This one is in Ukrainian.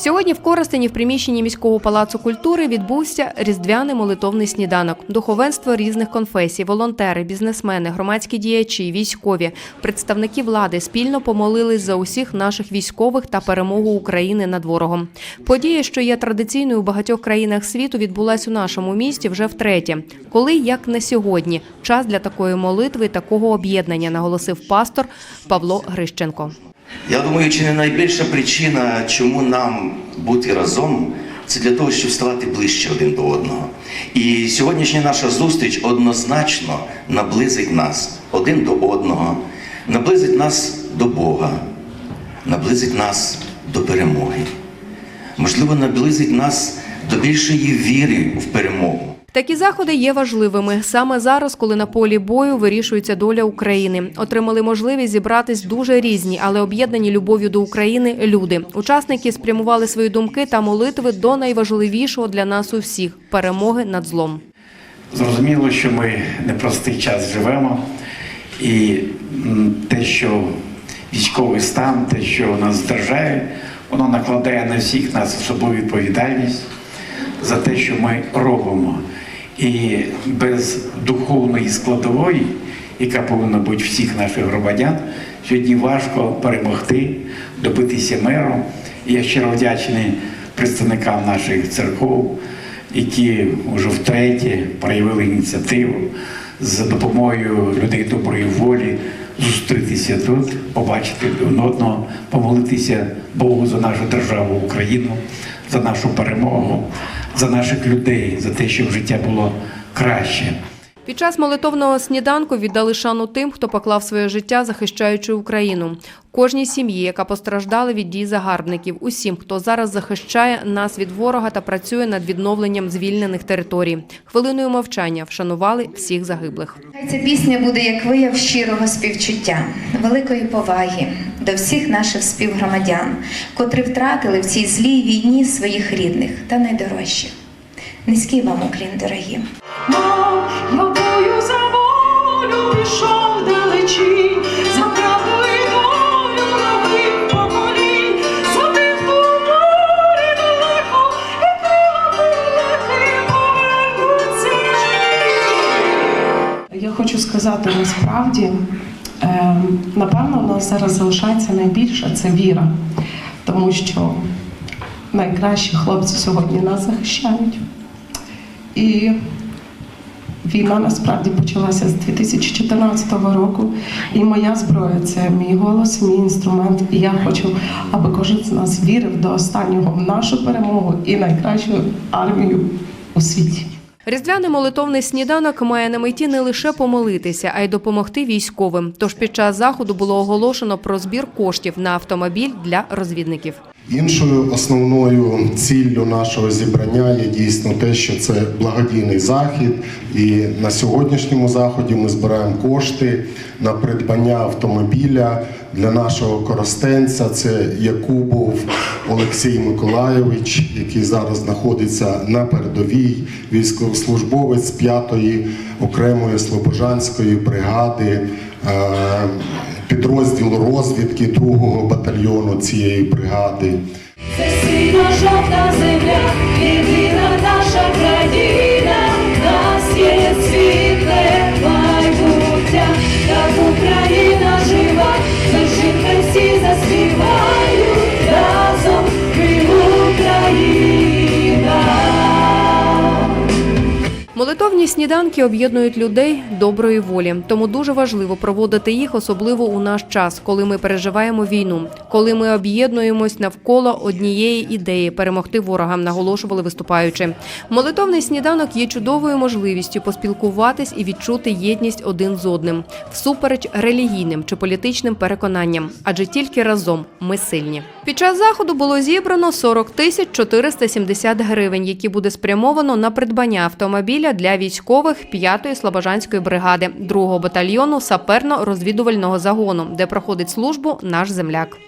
Сьогодні в Коростені в приміщенні міського палацу культури відбувся різдвяний молитовний сніданок. Духовенство різних конфесій, волонтери, бізнесмени, громадські діячі, військові, представники влади спільно помолились за усіх наших військових та перемогу України над ворогом. Подія, що є традиційною у багатьох країнах світу, відбулась у нашому місті вже втретє. Коли як не сьогодні, час для такої молитви такого об'єднання, наголосив пастор Павло Грищенко. Я думаю, чи не найбільша причина, чому нам бути разом, це для того, щоб ставати ближче один до одного. І сьогоднішня наша зустріч однозначно наблизить нас один до одного, наблизить нас до Бога, наблизить нас до перемоги. Можливо, наблизить нас до більшої віри в перемогу. Такі заходи є важливими саме зараз, коли на полі бою вирішується доля України. Отримали можливість зібратись дуже різні, але об'єднані любов'ю до України люди. Учасники спрямували свої думки та молитви до найважливішого для нас усіх перемоги над злом. Зрозуміло, що ми непростий час живемо, і те, що військовий стан, те, що нас здражає, воно накладає на всіх нас особливу відповідальність за те, що ми робимо. І без духовної складової, яка повинна бути всіх наших громадян, сьогодні важко перемогти, добитися миру. Я щиро вдячний представникам наших церков, які вже втретє проявили ініціативу з допомогою людей доброї волі зустрітися тут, побачити один одного, помолитися Богу за нашу державу Україну, за нашу перемогу, за наших людей, за те, щоб життя було краще. Під час молитовного сніданку віддали шану тим, хто поклав своє життя, захищаючи Україну. Кожній сім'ї, яка постраждала від дій загарбників, усім, хто зараз захищає нас від ворога та працює над відновленням звільнених територій. Хвилиною мовчання вшанували всіх загиблих. Ця пісня буде як вияв щирого співчуття, великої поваги до всіх наших співгромадян, котрі втратили в цій злій війні своїх рідних та найдорожчих. Низький вам уклін, дорогі. Сказати насправді, е, напевно, в нас зараз залишається найбільше це віра, тому що найкращі хлопці сьогодні нас захищають. І війна насправді почалася з 2014 року. І моя зброя це мій голос, мій інструмент. І я хочу, аби кожен з нас вірив до останнього в нашу перемогу і найкращу армію у світі. Різдвяний молитовний сніданок має на меті не лише помолитися, а й допомогти військовим. Тож під час заходу було оголошено про збір коштів на автомобіль для розвідників. Іншою основною ціллю нашого зібрання є дійсно те, що це благодійний захід. І на сьогоднішньому заході ми збираємо кошти на придбання автомобіля для нашого коростенця. Це Якубов Олексій Миколайович, який зараз знаходиться на передовій, військовослужбовець 5-ї окремої слобожанської бригади. Підрозділу розвідки 2-го батальйону цієї бригади. Це сіно жовта земля, єдина наша країна, Молитовні сніданки об'єднують людей доброї волі, тому дуже важливо проводити їх, особливо у наш час, коли ми переживаємо війну, коли ми об'єднуємось навколо однієї ідеї перемогти ворогам, наголошували виступаючи. Молитовний сніданок є чудовою можливістю поспілкуватись і відчути єдність один з одним, всупереч релігійним чи політичним переконанням, адже тільки разом ми сильні. Під час заходу було зібрано 40 тисяч 470 гривень, які буде спрямовано на придбання автомобіля для військових 5-ї Слобожанської бригади, 2-го батальйону саперно-розвідувального загону, де проходить службу наш земляк.